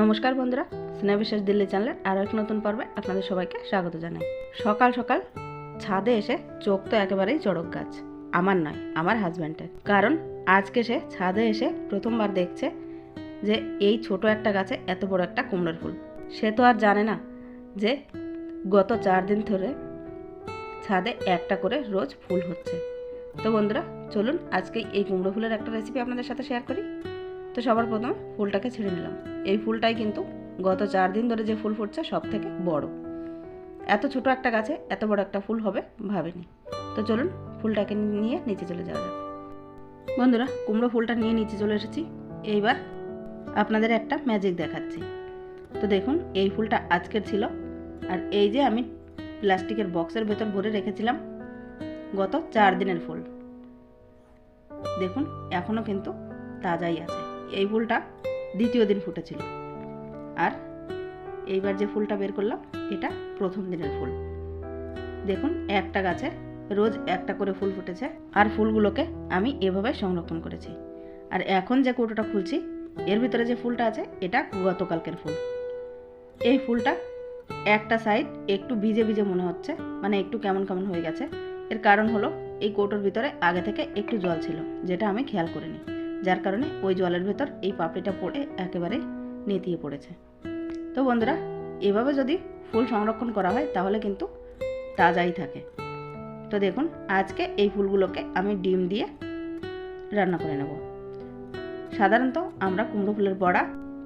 নমস্কার বন্ধুরা স্নেহ বিশেষ দিল্লি চ্যানেলের আরও এক নতুন পর্বে আপনাদের সবাইকে স্বাগত জানাই। সকাল সকাল ছাদে এসে চোখ তো একেবারেই চড়ক গাছ, আমার নয়, আমার হাজব্যান্ডের কারণ আজকে সে ছাদে এসে প্রথমবার দেখছে যে এই ছোট একটা গাছে এত বড় একটা কুমড়োর ফুল। সে তো আর জানে না যে গত চার দিন ধরে ছাদে একটা করে রোজ ফুল হচ্ছে। তো বন্ধুরা, চলুন আজকে এই কুমড়ো ফুলের একটা রেসিপি আপনাদের সাথে শেয়ার করি। তো সবার প্রথমে ফুলটাকে ছেড়ে নিলাম। এই ফুলটাই কিন্তু গত চার দিন ধরে যে ফুল ফুটছে সব থেকে বড়। এত ছোট একটা গাছে এত বড় একটা ফুল হবে ভাবিনি। তো চলুন ফুলটাকে নিয়ে নিচে চলে যাওয়া যাক। বন্ধুরা, কুমড়ো ফুলটা নিয়ে নিচে চলে এসেছি। এইবার আপনাদের একটা ম্যাজিক দেখাচ্ছি। তো দেখুন, এই ফুলটা আজকের ছিল। আর এই যে আমি প্লাস্টিকের বক্সের ভেতর ভরে রেখেছিলাম গত চার দিনের ফুল। দেখুন এখনও কিন্তু তাজাই আছে। এই ফুলটা দ্বিতীয় দিন ফুটেছিল। আর এইবার যে ফুলটা বের করলাম, এটা প্রথম দিনের ফুল। দেখুন, একটা গাছে রোজ একটা করে ফুল ফুটেছে, আর ফুলগুলোকে আমি এভাবে সংরক্ষণ করেছি। আর এখন যে কৌটোটা খুলছি, এর ভিতরে যে ফুলটা আছে, এটা গতকালকের ফুল। এই ফুলটা একটা সাইড একটু ভিজে ভিজে মনে হচ্ছে মানে একটু কেমন কেমন হয়ে গেছে। এর কারণ হলো, এই কৌটোর ভিতরে আগে থেকে একটু জল ছিল, যেটা আমি খেয়াল করিনি। যার কারণে ওই জলের ভেতর এই পাপড়িটা পড়ে একেবারে নেতিয়ে পড়েছে। তো বন্ধুরা, এভাবে যদি ফুল সংরক্ষণ করা হয়, তাহলে কিন্তু তাজাই থাকে। তো দেখুন, আজকে এই ফুলগুলোকে আমি ডিম দিয়ে রান্না করে নেব। সাধারণত আমরা কুমড়ো ফুলের বড়া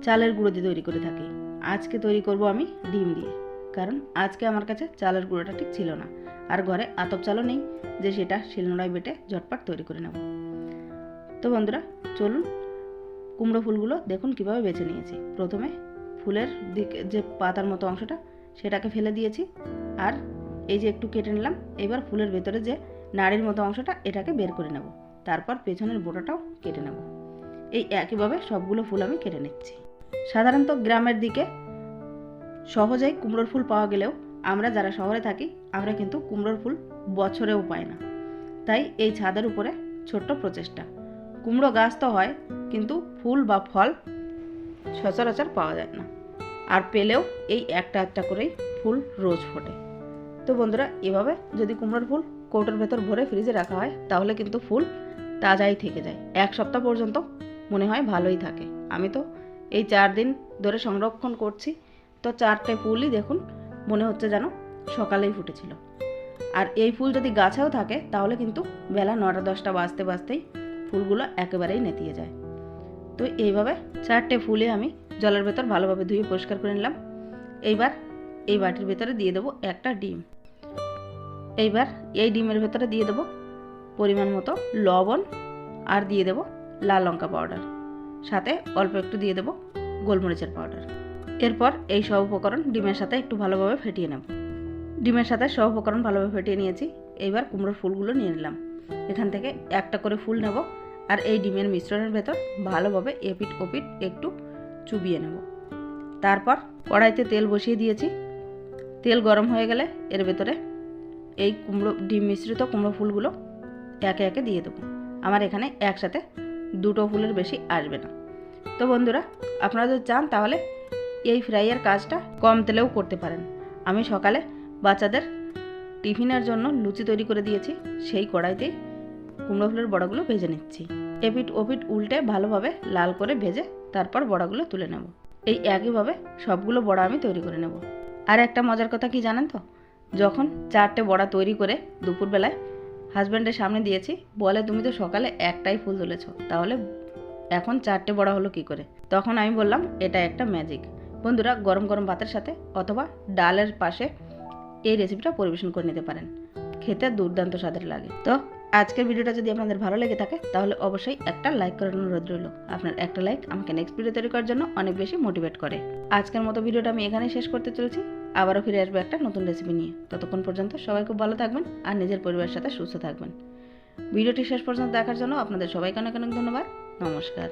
চালের গুঁড়ো দিয়ে তৈরি করে থাকি। আজকে তৈরি করব আমি ডিম দিয়ে, কারণ আজকে আমার কাছে চালের গুঁড়োটা ঠিক ছিল না। আর ঘরে আতপ চালও নেই, যে সেটা শিলনোড়ায় বেটে ঝটপট তৈরি করে নেব। তো বন্ধুরা, চলুন কুমড়ো ফুলগুলো দেখুন কীভাবে বেছে নিয়েছি। প্রথমে ফুলের দিকে যে পাতার মতো অংশটা, সেটাকে ফেলে দিয়েছি। আর এই যে একটু কেটে নিলাম, এবার ফুলের ভেতরে যে নাড়ির মতো অংশটা, এটাকে বের করে নেব। তারপর পেছনের বোটাটাও কেটে নেব। এই একইভাবে সবগুলো ফুল আমি কেটে নিচ্ছি। সাধারণত গ্রামের দিকে সহজেই কুমড়োর ফুল পাওয়া গেলেও আমরা যারা শহরে থাকি, আমরা কিন্তু কুমড়োর ফুল বছরেও পাই না। তাই এই ছাদের উপরে ছোট্ট প্রচেষ্টা। কুমড়ো গাছ তো হয়, কিন্তু ফুল বা ফল সচরাচর পাওয়া যায় না। আর পেলেও এই একটা একটা করেই ফুল রোজ ফোটে। তো বন্ধুরা, এভাবে যদি কুমড়োর ফুল কৌটোর ভেতর ভরে ফ্রিজে রাখা হয়, তাহলে কিন্তু ফুল তাজাই থেকে যায়। এক সপ্তাহ পর্যন্ত মনে হয় ভালোই থাকে। আমি তো এই চার দিন ধরে সংরক্ষণ করছি। তো চারটে ফুলই দেখুন, মনে হচ্ছে যেন সকালেই ফুটেছিল। আর এই ফুল যদি গাছেও থাকে, তাহলে কিন্তু বেলা নটা দশটা বাজতে বাজতেই ফুলগুলো একেবারেই নেতিয়ে যায়। তো এইভাবে চারটে ফুলে আমি জলের ভেতর ভালোভাবে ধুয়ে পরিষ্কার করে নিলাম। এইবার এই বাটির ভেতরে দিয়ে দেবো একটা ডিম। এইবার এই ডিমের ভেতরে দিয়ে দেবো পরিমাণ মতো লবণ আর দিয়ে দেবো লাল লঙ্কা পাউডার। সাথে অল্প একটু দিয়ে দেবো গোলমরিচের পাউডার। এরপর এই সব উপকরণ ডিমের সাথে একটু ভালোভাবে ফেটিয়ে নেব। ডিমের সাথে সব উপকরণ ভালোভাবে ফেটিয়ে নিয়েছি। এইবার কুমড়োর ফুলগুলো নিয়ে নিলাম। এখান থেকে একটা করে ফুল নেব আর এই ডিমের মিশ্রণের ভেতর ভালোভাবে এপিট ওপিট একটু চুবিয়ে নেব। তারপর কড়াইতে তেল বসিয়ে দিয়েছি। তেল গরম হয়ে গেলে এর ভেতরে এই কুমড়ো, ডিম মিশ্রিত কুমড়ো ফুলগুলো একে একে দিয়ে দেবো। আমার এখানে একসাথে দুটো ফুলের বেশি আসবে না। তো বন্ধুরা, আপনারা যদি চান তাহলে এই ফ্রাইয়ের কাজটা কম তেলেও করতে পারেন। আমি সকালে বাচ্চাদের টিফিনের জন্য লুচি তৈরি করে দিয়েছি, সেই কড়াইতেই কুমড়ো ফুলের বড়াগুলো ভেজে নিচ্ছি। এপিট ওপিট উল্টে ভালোভাবে লাল করে ভেজে তারপর বড়াগুলো তুলে নেব। এই একইভাবে সবগুলো বড়া আমি তৈরি করে নেব। আর একটা মজার কথা কি জানেন তো? যখন চারটে বড়া তৈরি করে দুপুরবেলায় হাজব্যান্ডের সামনে দিয়েছি, বলে তুমি তো সকালে একটাই ফুল তুলেছ, তাহলে এখন চারটে বড়া হলো কি করে? তখন আমি বললাম, এটা একটা ম্যাজিক বন্ধুরা, গরম গরম ভাতের সাথে অথবা ডালের পাশে এই রেসিপিটা পরিবেশন করে নিতে পারেন। খেতে দুর্দান্ত স্বাদের লাগে। তো আজকের ভিডিওটা যদি আপনাদের ভালো লেগে থাকে, তাহলে অবশ্যই একটা লাইক করার অনুরোধ রইল। আপনার একটা লাইক আমাকে নেক্সট ভিডিও তৈরি করার জন্য অনেক বেশি মোটিভেট করে। আজকের মতো ভিডিওটা আমি এখানেই শেষ করতে চলেছি। আবারও ফিরে আসব একটা নতুন রেসিপি নিয়ে। ততক্ষণ পর্যন্ত সবাই খুব ভালো থাকবেন আর নিজের পরিবারের সাথে সুস্থ থাকবেন। ভিডিওটি শেষ পর্যন্ত দেখার জন্য আপনাদের সবাইকে অনেক অনেক ধন্যবাদ। নমস্কার।